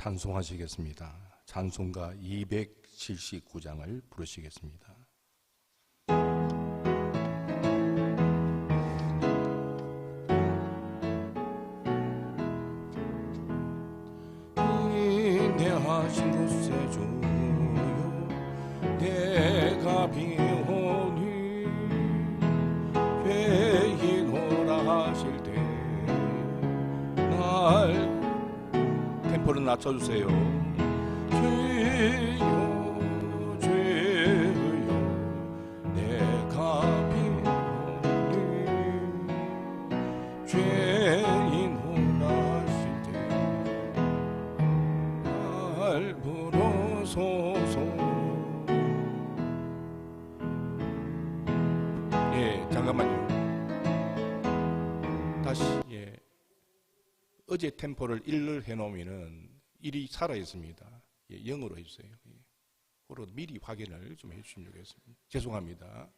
찬송하시겠습니다. 찬송가 279장을 부르시겠습니다. 인내하신 곳에 주요 내가 비오니 회의노라 하실 때날 템포를 낮춰주세요. 주여 어제 템포를 1을 해놓으면은 1이 살아 있습니다. 예, 0으로 해주세요. 예. 그로 미리 확인을 좀 해주시면 좋겠습니다. 죄송합니다.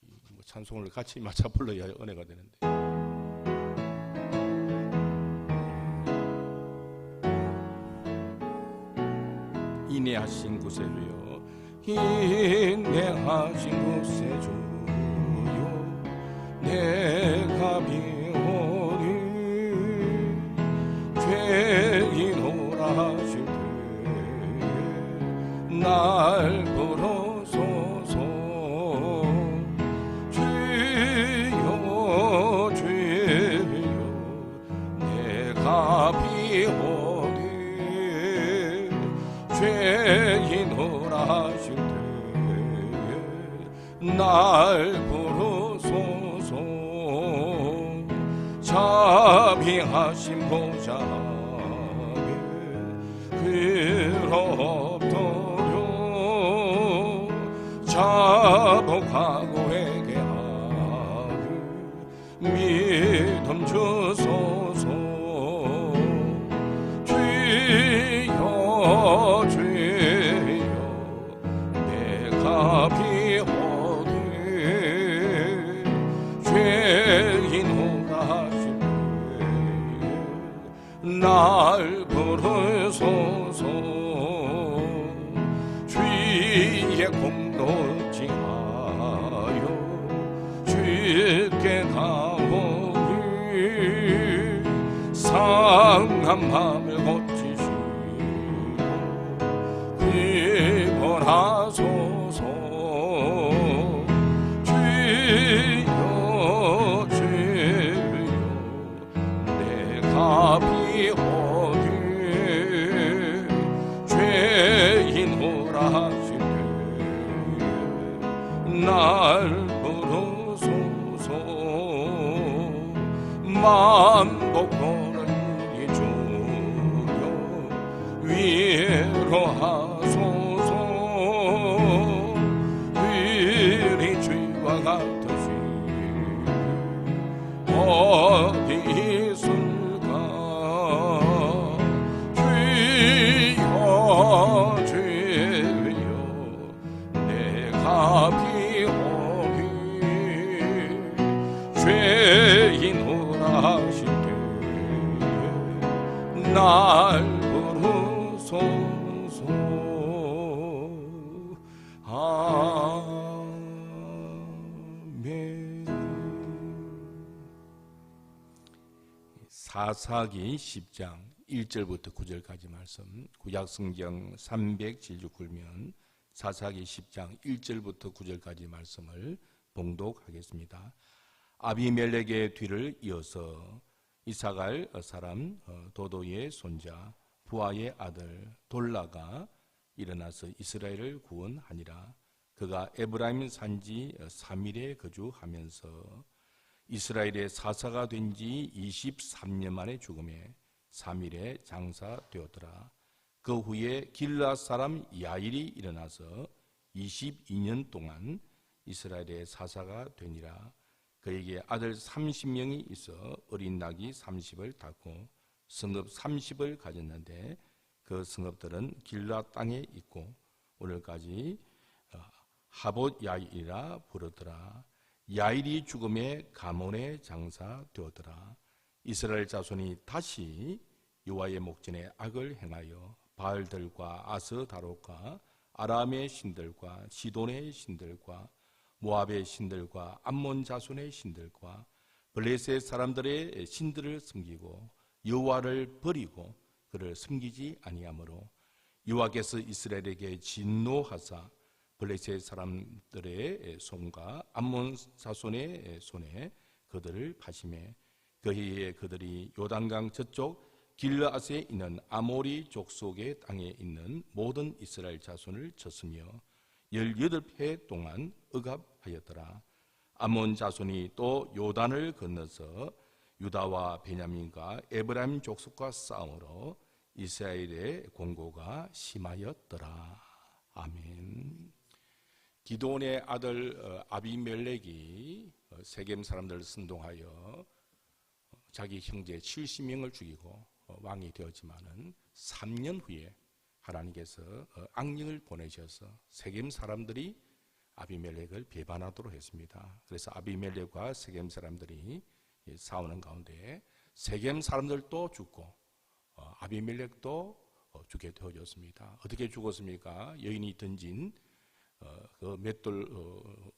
이뭐 찬송을 같이 맞춰 불러야 은혜가 되는데. 인내하신 곳에 주여 인내하신 곳에 주여 내가 비 죄인오라 하실 때날 부르소서. 자비하신 보좌에 그렇도록 자복하고 회개하는 믿음 주소 날 부르소서 주의 공도 징하여 주께 가오니 상한 마 만복하는 우리 주여 위로하 사사기 10장 1절부터 9절까지 말씀 구약성경 379면 사사기 10장 1절부터 9절까지 말씀을 봉독하겠습니다. 아비멜렉의 뒤를 이어서 이사갈 사람 어, 도도의 손자 부하의 아들 돌라가 일어나서 이스라엘을 구원하니라. 그가 에브라임 산지 3일에 거주하면서 이스라엘의 사사가 된 지 23년 만에 죽음에 3일에 장사되었더라. 그 후에 길라 사람 야일이 일어나서 22년 동안 이스라엘의 사사가 되니라. 그에게 아들 30명이 있어 어린 낙이 30을 낳고 성읍 30을 가졌는데 그 성읍들은 길라 땅에 있고 오늘까지 어, 하봇 야일이라 부르더라. 야일이 죽음에 가몬의 장사 되었더라. 이스라엘 자손이 다시 여호와의 목전에 악을 행하여 바알들과 아스다롯과 아람의 신들과 시돈의 신들과 모압의 신들과 암몬 자손의 신들과 블레셋 사람들의 신들을 섬기고 여호와를 버리고 그를 섬기지 아니하므로 여호와께서 이스라엘에게 진노하사 블레셋 사람들의 손과 암몬 자손의 손에 그들을 파심해 그해에 그들이 요단강 저쪽 길라앗에 있는 아모리 족속의 땅에 있는 모든 이스라엘 자손을 쳤으며 열여덟 해 동안 억압하였더라. 아몬 자손이 또 요단을 건너서 유다와 베냐민과 에브라임 족속과 싸움으로 이스라엘의 공고가 심하였더라. 아멘. 기도원의 아들 어, 아비멜렉이 어, 세겜 사람들을 선동하여 어, 자기 형제 70명을 죽이고 왕이 되었지만은 3년 후에 하나님께서 악령을 보내셔서 세겜 사람들이 아비멜렉을 배반하도록 했습니다. 그래서 아비멜렉과 세겜 사람들이 싸우는 가운데 세겜 사람들도 죽고 아비멜렉도 죽게 되어졌습니다. 어떻게 죽었습니까? 여인이 던진 어, 그 맷돌 어,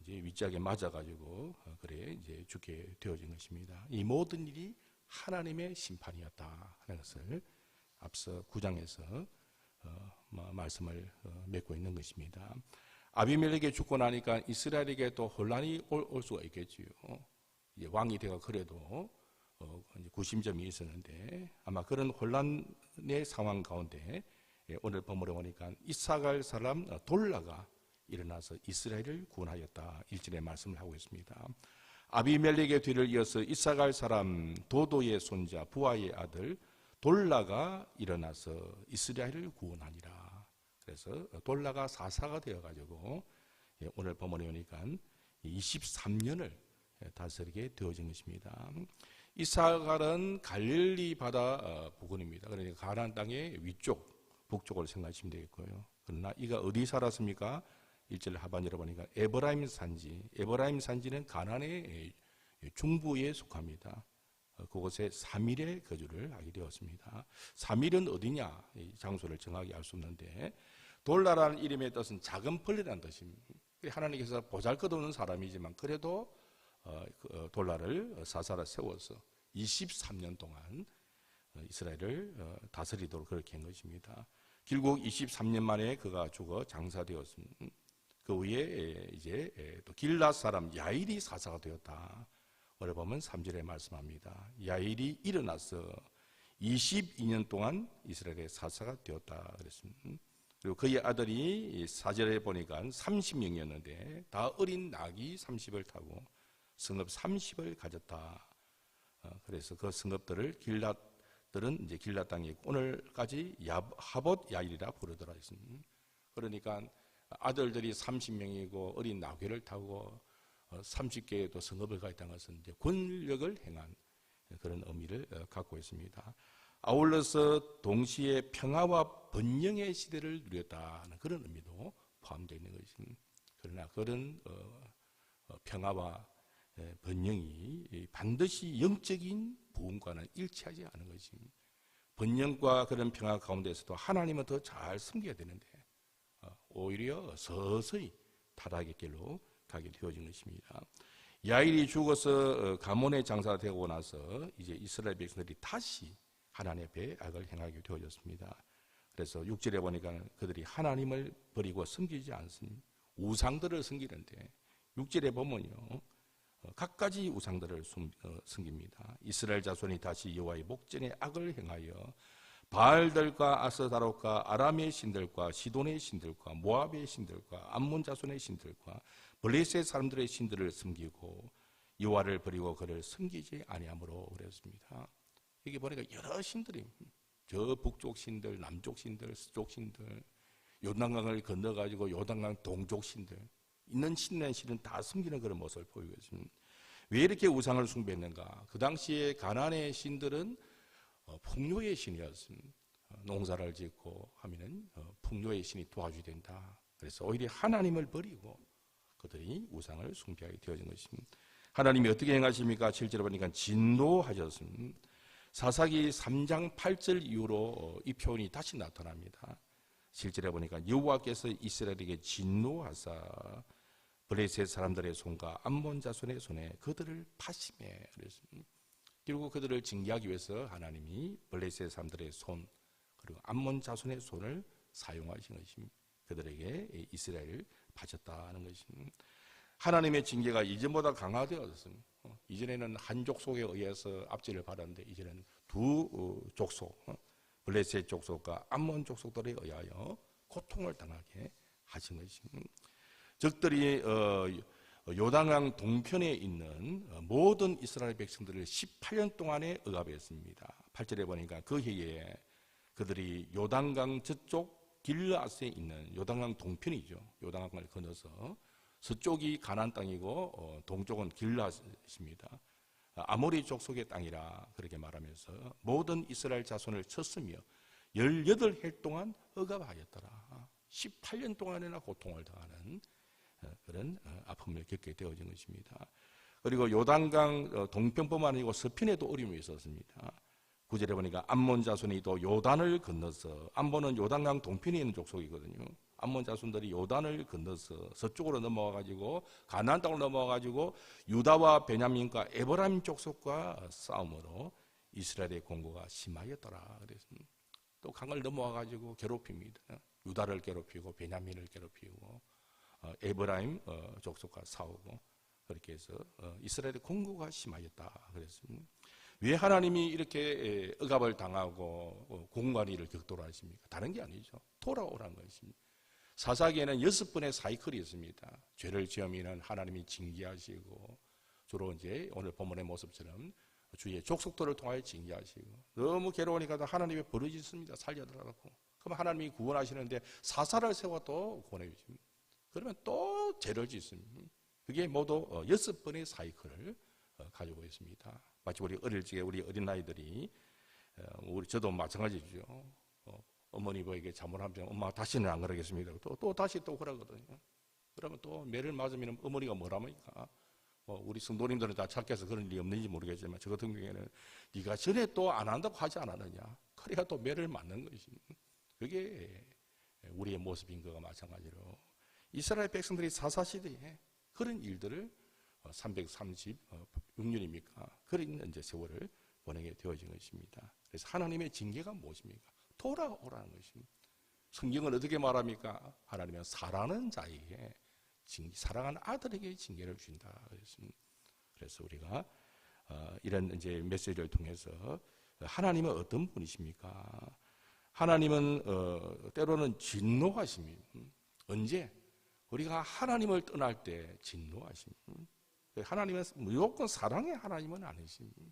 이제 윗짝에 맞아가지고 어, 그래 이제 죽게 되어진 것입니다. 이 모든 일이 하나님의 심판이었다 하는 것을 앞서 구장에서 말씀을 맺고 있는 것입니다. 아비멜렉이 죽고 나니까 이스라엘에게 또 혼란이 올, 올 수가 있겠지요. 이제 왕이 되가 그래도 어, 구심점이 있었는데 아마 그런 혼란의 상황 가운데 예, 오늘 본문에 보니까 이사갈 사람 돌라가 일어나서 이스라엘을 구원하였다. 일절의 말씀을 하고 있습니다. 아비멜렉의 뒤를 이어서 이사갈 사람 도도의 손자 부하의 아들 돌라가 일어나서 이스라엘을 구원하니라. 그래서 돌라가 사사가 되어 가지고 예, 오늘 본문에 오니까 23년을 다스리게 되어진 것입니다. 이사갈은 갈릴리 바다 어, 부근입니다. 그러니까 가나안 땅의 위쪽 북쪽으로 생각하시면 되겠고요. 그러나 이가 어디 살았습니까? 일절 하반절에 보니까 에브라임 산지. 에브라임 산지는 가나안의 중부에 속합니다. 어, 그곳에 3일의 거주를 하게 되었습니다. 3일은 어디냐? 장소를 정확히 알 수 없는데 돌라라는 이름의 뜻은 작은 벌레라는 뜻입니다. 하나님께서 보잘것없는 사람이지만 그래도 어, 그, 어, 돌라를 사사라 세워서 23년 동안 이스라엘을 다스리도록 그렇게 한 것입니다. 결국 23년 만에 그가 죽어 장사되었습니다. 그 후에 이제 또 길라 사람 야일이 사사가 되었다. 오늘 보면 3절에 말씀합니다. 야일이 일어나서 22년 동안 이스라엘의 사사가 되었다 그랬습니다. 그리고 그의 아들이 4절에 보니까 30명이었는데 다 어린 낙이 30을 타고 성읍 30을 가졌다. 어, 그래서 그 성읍들을 길랏 들은 이제 길라 땅에 오늘까지 하봇 야일이라 부르더라 했습니다. 그러니까 아들들이 30명이고 어린 나귀를 타고 30개의 어, 또 성읍을 가 있다는 것은 이제 권력을 행한 그런 의미를 어, 갖고 있습니다. 아울러서 동시에 평화와 번영의 시대를 누렸다는 그런 의미도 포함되어 있는 것입니다. 그러나 그런 어, 평화와 번영이 반드시 영적인 부흥과는 일치하지 않은 것입니다. 번영과 그런 평화 가운데서도 하나님은 더잘 섬겨야 되는데 어, 오히려 서서히 타락의 길로 가게 되어진 것입니다. 야일이 죽어서 어, 가문의 장사가 되고 나서 이제 이스라엘 백성들이 다시 하나님 앞에 악을 행하게 되어졌습니다. 그래서 6절에 보니까 그들이 하나님을 버리고 섬기지 않습니다. 우상들을 섬기는데 6절에 보면요. 어, 각가지 우상들을 어, 숨깁니다. 이스라엘 자손이 다시 여호와의 목전에 악을 행하여 바알들과 아스다롯과 아람의 신들과 시돈의 신들과 모압의 신들과 암몬 자손의 신들과 블레셋 사람들의 신들을 숨기고 여호와를 버리고 그를 숨기지 아니함으로 그랬습니다. 여기 보니까 여러 신들이 저 북쪽 신들, 남쪽 신들, 서쪽 신들, 요단강을 건너 가지고 요단강 동쪽 신들 있는 신의 신은 다 숨기는 그런 모습을 보이고 있습니다. 왜 이렇게 우상을 숭배했는가? 그 당시에 가난의 신들은 어, 풍요의 신이었습니다. 어, 농사를 짓고 하면은 어, 풍요의 신이 도와줘야 된다. 그래서 오히려 하나님을 버리고 그들이 우상을 숭배하게 되어진 것입니다. 하나님이 어떻게 행하십니까? 7절에 보니까 진노하셨습니다. 사사기 3장 8절 이후로 어, 이 표현이 다시 나타납니다. 실제로 보니까 여호와께서 이스라엘에게 진노하사 블레셋 사람들의 손과 암몬 자손의 손에 그들을 파심해 그랬습니다. 그리고 그들을 징계하기 위해서 하나님이 블레셋 사람들의 손 그리고 암몬 자손의 손을 사용하신 것입니다. 그들에게 이스라엘을 바쳤다는 것입니다. 하나님의 징계가 이전보다 강화되었습니다. 어, 이전에는 한 족속에 의해서 압제를 받았는데 이제는 두 어, 족속, 어, 블레셋 족속과 암몬 족속들에 의하여 고통을 당하게 하신 것입니다. 적들이 어, 요단강 동편에 있는 어, 모든 이스라엘 백성들을 18년 동안에 억압했습니다. 8절에 보니까 그 해에 그들이 요단강 저쪽 길라스에 있는 요단강 동편이죠. 요단강을 건너서 서쪽이 가나안 땅이고 어, 동쪽은 길라스입니다. 아모리 족속의 땅이라 그렇게 말하면서 모든 이스라엘 자손을 쳤으며 18해 동안 억압하였더라. 18년 동안이나 고통을 당하는 어, 그런 어, 아픔을 겪게 되어진 것입니다. 그리고 요단강 어, 동편뿐만 아니고 서편에도 어려움이 있었습니다. 구절에 보니까 암몬 자손이 또 요단을 건너서 암몬은 요단강 동편에 있는 족속이거든요. 암몬 자손들이 요단을 건너서 서쪽으로 넘어와 가지고 가나안 땅으로 넘어와 가지고 유다와 베냐민과 에브라임 족속과 싸움으로 이스라엘의 공고가 심하였더라. 그래서 또 강을 넘어와 가지고 괴롭힙니다. 유다를 괴롭히고 베냐민을 괴롭히고 어, 에브라임 어, 족속과 싸우고 그렇게 해서 어, 이스라엘의 공고가 심하였다. 그랬습니다. 왜 하나님이 이렇게 억압을 당하고 공관위를 격도로 하십니까? 다른 게 아니죠. 돌아오란 것입니다. 사사기에는 여섯 번의 사이클이 있습니다. 죄를 지으면 하나님이 징계하시고 주로 이제 오늘 본문의 모습처럼 주의 족속들을 통하여 징계하시고 너무 괴로우니까 하나님의 버릇이 있습니다. 살려달라고. 그럼 하나님이 구원하시는데 사사를 세워 또 구원해 주십니다. 그러면 또 죄를 짓습니다. 그게 모두 어, 여섯 번의 사이클을 어, 가지고 있습니다. 마치 우리 어릴 적에 우리 어린아이들이 어, 우리 저도 마찬가지죠. 어머니 보에게 잘못하면 엄마 다시는 안 그러겠습니다. 또, 또 다시 또 그러거든요. 그러면 또 매를 맞으면 어머니가 뭐라니까. 뭐 우리 성도님들은 다 착해서 그런 일이 없는지 모르겠지만 저 같은 경우에는 네가 전에 또 안 한다고 하지 않았느냐. 그래야 또 매를 맞는 것입니다. 그게 우리의 모습인 것과 마찬가지로 이스라엘 백성들이 사사시대에 그런 일들을 336년입니까? 그런 이제 세월을 보내게 되어진 것입니다. 그래서 하나님의 징계가 무엇입니까? 돌아오라는 것입니다. 성경은 어떻게 말합니까? 하나님은 사랑하는 자에게 징, 사랑하는 아들에게 징계를 주신다. 그래서 우리가 어, 이런 이제 메시지를 통해서 하나님은 어떤 분이십니까? 하나님은 어, 때로는 진노하십니다. 언제? 우리가 하나님을 떠날 때 진노하십니다. 하나님은 무조건 사랑의 하나님은 아니십니다.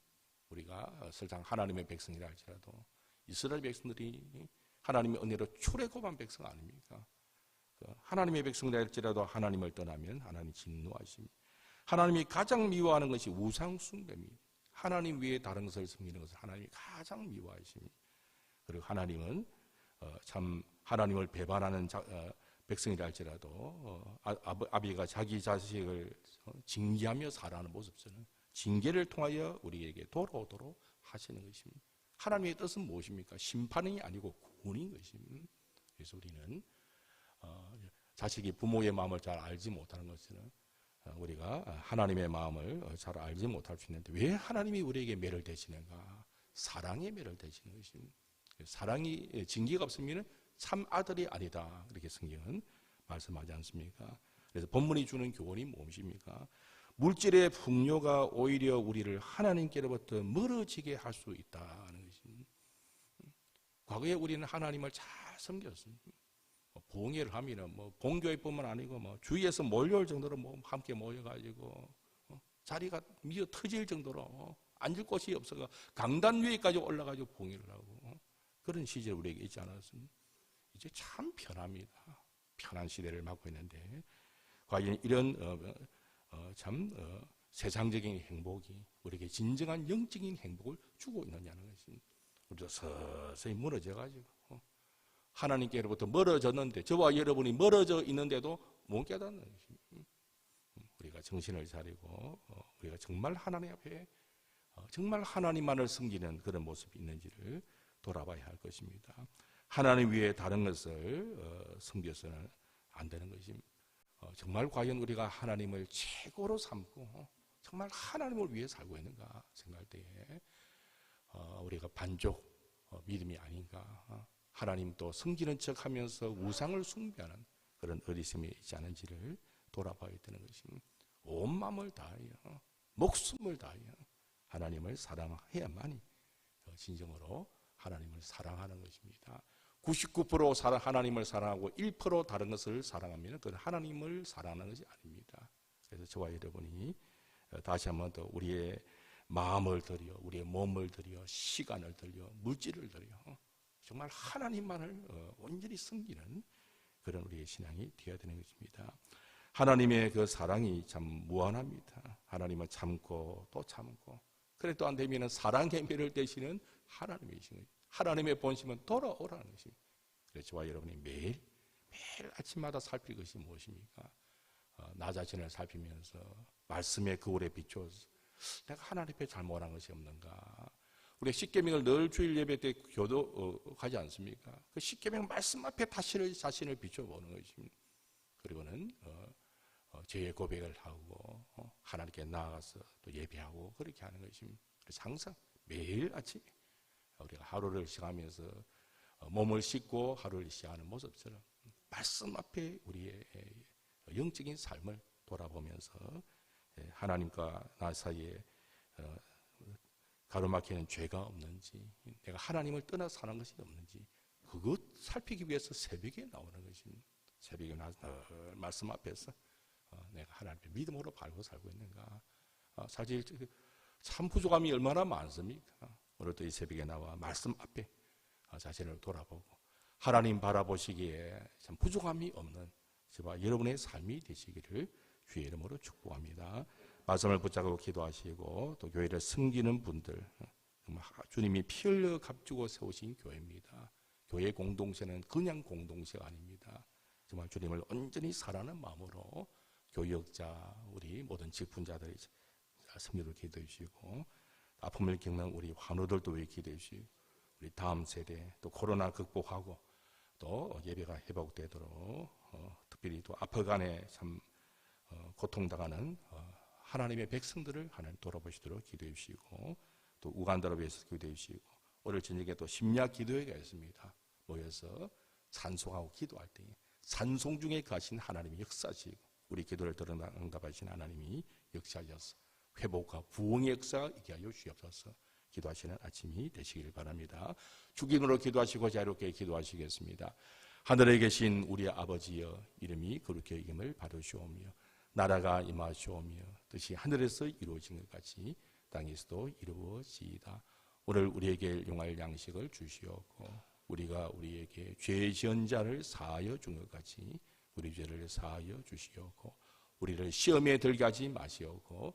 우리가 설상 하나님의 백성이라 할지라도 이스라엘 백성들이 하나님의 은혜로 출애굽한 백성 아닙니까? 그 하나님의 백성이라 할지라도 하나님을 떠나면 하나님 진노하십니다. 하나님이 가장 미워하는 것이 우상 숭배입니다. 하나님 외에 다른 것을 섬기는 것을 하나님이 가장 미워하십니다. 그리고 하나님은 어, 참 하나님을 배반하는 어, 백성이라 할지라도 어, 아, 비가 자기 자식을 징계하며 살아가는 모습처럼 징계를 통하여 우리에게 돌아오도록 하시는 것입니다. 하나님의 뜻은 무엇입니까? 심판이 아니고 구원인 것입니다. 그래서 우리는 어, 자식이 부모의 마음을 잘 알지 못하는 것은 어, 우리가 하나님의 마음을 잘 알지 못할 수 있는데 왜 하나님이 우리에게 매를 대시는가? 사랑의 매를 대시는 것입니다. 사랑이 징계가 없으면 참 아들이 아니다. 그렇게 성경은 말씀하지 않습니까? 그래서 본문이 주는 교훈이 무엇입니까? 물질의 풍요가 오히려 우리를 하나님께로부터 멀어지게 할 수 있다는 것입니다. 과거에 우리는 하나님을 잘 섬겼습니다. 뭐 봉예를 하면은 뭐 본교회뿐만 아니고 뭐 주위에서 몰려올 정도로 뭐 함께 모여가지고 어, 자리가 미어 터질 정도로 앉을 곳이 없어가 강단 위에까지 올라가지고 봉예를 하고 어, 그런 시절 우리에게 있지 않았습니까? 이제 참 편합니다. 편한 시대를 맞고 있는데 과연 이런 어, 어, 참 어, 세상적인 행복이 우리에게 진정한 영적인 행복을 주고 있느냐는 것입니다. 우리도 서서히 무너져 가지고 어, 하나님께로부터 멀어졌는데 저와 여러분이 멀어져 있는데도 못 깨닫는 것입니다. 음, 우리가 정신을 차리고 어, 우리가 정말 하나님 앞에 어, 정말 하나님만을 섬기는 그런 모습이 있는지를 돌아봐야 할 것입니다. 하나님 위에 다른 것을 어, 섬겨서는 안 되는 것입니다. 어, 정말 과연 우리가 하나님을 최고로 삼고 정말 하나님을 위해 살고 있는가 생각할 때에 어, 우리가 반족 어, 믿음이 아닌가 어, 하나님 또 섬기는 척하면서 우상을 숭배하는 그런 어리석음이 있지 않은지를 돌아봐야 되는 것입니다. 온 마음을 다하여 목숨을 다하여 하나님을 사랑해야만이 어, 진정으로 하나님을 사랑하는 것입니다. 99% 사랑, 하나님을 사랑하고 1% 다른 것을 사랑하면 그건 하나님을 사랑하는 것이 아닙니다. 그래서 저와 여러분이 어, 다시 한번 더 우리의 마음을 들여, 우리의 몸을 들여, 시간을 들여, 물질을 들여, 어, 정말 하나님만을 어, 온전히 섬기는 그런 우리의 신앙이 되어야 되는 것입니다. 하나님의 그 사랑이 참 무한합니다. 하나님은 참고 또 참고, 그래도 안 되면 사랑의 매를 대시는 하나님이신 거죠. 하나님의 본심은 돌아오라는 것입니다. 저와 여러분이 매일 매일 아침마다 살필 것이 무엇입니까? 어, 나 자신을 살피면서 말씀의 거울에 비추어서 내가 하나님 앞에 잘못한 것이 없는가? 우리 십계명을 늘 주일 예배 때 교도하지 않습니까? 그 십계명 말씀 앞에 다시 자신을 비춰보는 것입니다. 그리고는 어, 어, 죄의 고백을 하고 어, 하나님께 나아가서 또 예배하고 그렇게 하는 것입니다. 그래서 항상 매일 아침 우리가 하루를 시작하면서 어, 몸을 씻고 하루를 시작하는 모습처럼 말씀 앞에 우리의 영적인 삶을 돌아보면서 예, 하나님과 나 사이에 어, 가로막히는 죄가 없는지 내가 하나님을 떠나 사는 것이 없는지 그것 살피기 위해서 새벽에 나오는 것입니다. 새벽에 나서 늘 말씀 앞에서 어, 내가 하나님의 믿음으로 발고 살고 있는가 사실 참 부족함이 얼마나 많습니까? 오늘도 이 새벽에 나와 말씀 앞에 자신을 돌아보고 하나님 바라보시기에 참 부족함이 없는 저와 여러분의 삶이 되시기를 주의 이름으로 축복합니다. 말씀을 붙잡고 기도하시고 또 교회를 섬기는 분들 주님이 피 흘려 값주고 세우신 교회입니다. 교회 공동체는 그냥 공동체가 아닙니다. 정말 주님을 온전히 사랑하는 마음으로 교역자 우리 모든 직분자들이 승리를 기도해 주시고 아픔을 겪는 우리 환우들도 왜 기도해 주시고 우리 다음 세대 또 코로나 극복하고 또 예배가 회복되도록 어, 특별히 또 아프간에 참 어, 고통당하는 어, 하나님의 백성들을 하나님 돌아보시도록 기도해 주시고 또 우간다를 위해서 기도해 주시고 오늘 저녁에 또 심야 기도회가 있습니다. 모여서 찬송하고 기도할 때 찬송 중에 가신 하나님이 역사시고 우리 기도를 들어 응답하신 하나님이 역사하셔서 회복과 부흥의 역사가 있게 하여 주옵소서. 기도하시는 아침이 되시길 바랍니다. 주기으로 기도하시고 자유롭게 기도하시겠습니다. 하늘에 계신 우리 아버지여 이름이 그렇게 이김을 받으시오며 나라가 임하시오며 뜻이 하늘에서 이루어진 것 같이 땅에서도 이루어지이다. 오늘 우리에게 용할 양식을 주시옵고 우리가 우리에게 죄 지은 자를 사하여 준 것 같이 우리 죄를 사하여 주시옵고 우리를 시험에 들게 하지 마시옵고